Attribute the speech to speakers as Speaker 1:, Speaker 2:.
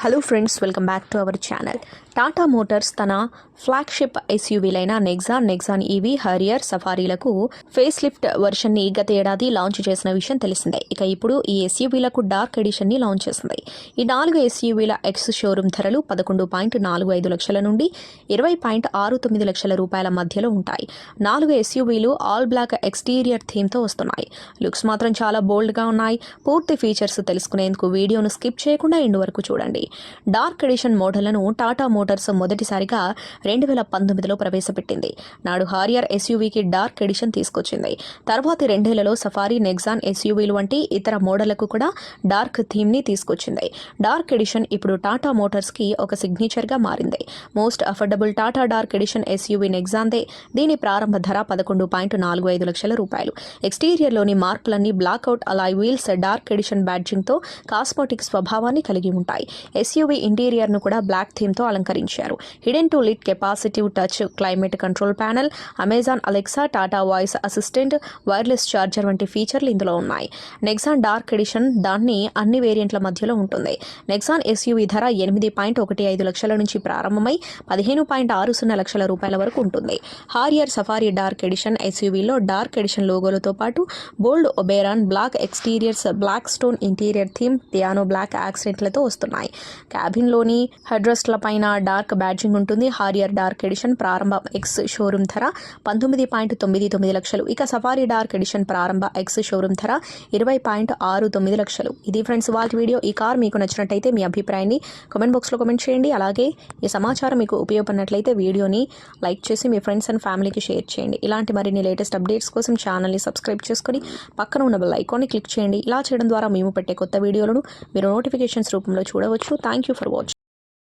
Speaker 1: Hello friends welcome back to our channel Tata Motors తన flagship ఎస్యూవీలైన Nexon Nexon EV Harrier సఫారీలకు face lift వర్షన్ని గత ఏడాది లాంచ్ చేసిన విషయం తెలిసిందే. ఇక ఇప్పుడు ఈ ఎస్యూవీలకు డార్క్ ఎడిషన్ని లాంచ్ చేసింది. ఈ నాలుగు ఎస్యూవీల ఎక్స్ షోరూమ్ ధరలు పదకొండు పాయింట్ నాలుగు ఐదు లక్షల నుండి ఇరవై పాయింట్ ఆరు తొమ్మిది లక్షల రూపాయల మధ్యలో ఉంటాయి. నాలుగు ఎస్యూవీలు ఆల్ బ్లాక్ ఎక్స్టీరియర్ థీమ్తో వస్తున్నాయి. లుక్స్ మాత్రం చాలా బోల్డ్గా ఉన్నాయి. పూర్తి ఫీచర్స్ తెలుసుకునేందుకు వీడియోను స్కిప్ చేయకుండా ఎండు వరకు చూడండి. డార్క్ ఎడిషన్ మోడళ్ళను టాటా మోటార్స్ మొదటిసారిగా రెండు వేల పంతొమ్మిదిలో ప్రవేశపెట్టింది. నాడు హారియర్ ఎస్యూవీకి డార్క్ ఎడిషన్ తీసుకొచ్చింది. తర్వాతి రెండేళ్ళలో సఫారీ నెగ్జాన్ ఎస్యూవీలు వంటి ఇతర మోడళ్ళకు కూడా డార్క్ థీమ్ని తీసుకొచ్చింది. డార్క్ ఎడిషన్ ఇప్పుడు టాటా మోటార్స్కి ఒక సిగ్నేచర్గా మారింది. Most affordable Tata dark edition SUV నెగ్జాన్దే. దీని ప్రారంభ ధర పదకొండు పాయింట్ నాలుగు ఐదు లక్షల రూపాయలు. ఎక్స్టీరియర్లోని మార్పులన్నీ blackout alloy wheels dark edition బ్యాడ్జింగ్తో cosmetic స్వభావాన్ని కలిగి ఉంటాయి. ఎస్యూవీ ఇంటీరియర్ను కూడా బ్లాక్ థీమ్తో అలంకరించారు. Hidden to lit capacitive touch climate control panel Amazon Alexa Tata voice assistant wireless charger వంటి ఫీచర్లు ఇందులో ఉన్నాయి. నెక్సాన్ డార్క్ ఎడిషన్ దాన్ని అన్ని వేరియంట్ల మధ్యలో ఉంటుంది. నెక్సాన్ ఎస్యూవీ ధర ఎనిమిది పాయింట్ ఒకటి ఐదు లక్షల నుంచి ప్రారంభమై పదిహేను పాయింట్ ఆరు సున్నా లక్షల రూపాయల వరకు ఉంటుంది. హారియర్ సఫారీ డార్క్ ఎడిషన్ ఎస్యూవీలో డార్క్ ఎడిషన్ లోగోలతో పాటు bold Oberon black exteriors black stone interior theme piano black యాక్సిడెంట్లతో వస్తున్నాయి. క్యాబిన్లోని హెడ్రస్ట్ల పైన డార్క్ బ్యాడ్జింగ్ ఉంటుంది. హారియర్ డార్క్ ఎడిషన్ ప్రారంభ ఎక్స్ షోరూమ్ ధర పంతొమ్మిది పాయింట్ తొమ్మిది తొమ్మిది లక్షలు. ఇక సఫారీ డార్క్ ఎడిషన్ ప్రారంభ ఎక్స్ షోరూమ్ ధర ఇరవై పాయింట్ ఆరు తొమ్మిది లక్షలు. ఇది ఫ్రెండ్స్ వాళ్ళ వీడియో. ఈ కార్ మీకు నచ్చినట్టయితే మీ అభిప్రాయాన్ని కామెంట్ బాక్స్లో కామెంట్ చేయండి. అలాగే ఈ సమాచారం మీకు ఉపయోగపడినట్లయితే వీడియోని లైక్ చేసి మీ ఫ్రెండ్స్ అండ్ ఫ్యామిలీకి షేర్ చేయండి. ఇలాంటి మరిన్ని లేటెస్ట్ అప్డేట్స్ కోసం ఛానల్ని సబ్స్క్రైబ్ చేసుకొని పక్కన ఉన్న బెల్ ఐకాన్ని క్లిక్ చేయండి. ఇలా చేయడం ద్వారా మేము పెట్టే కొత్త వీడియోలను మీరు నోటిఫికేషన్స్ రూపంలో చూడవచ్చు. Thank you for watching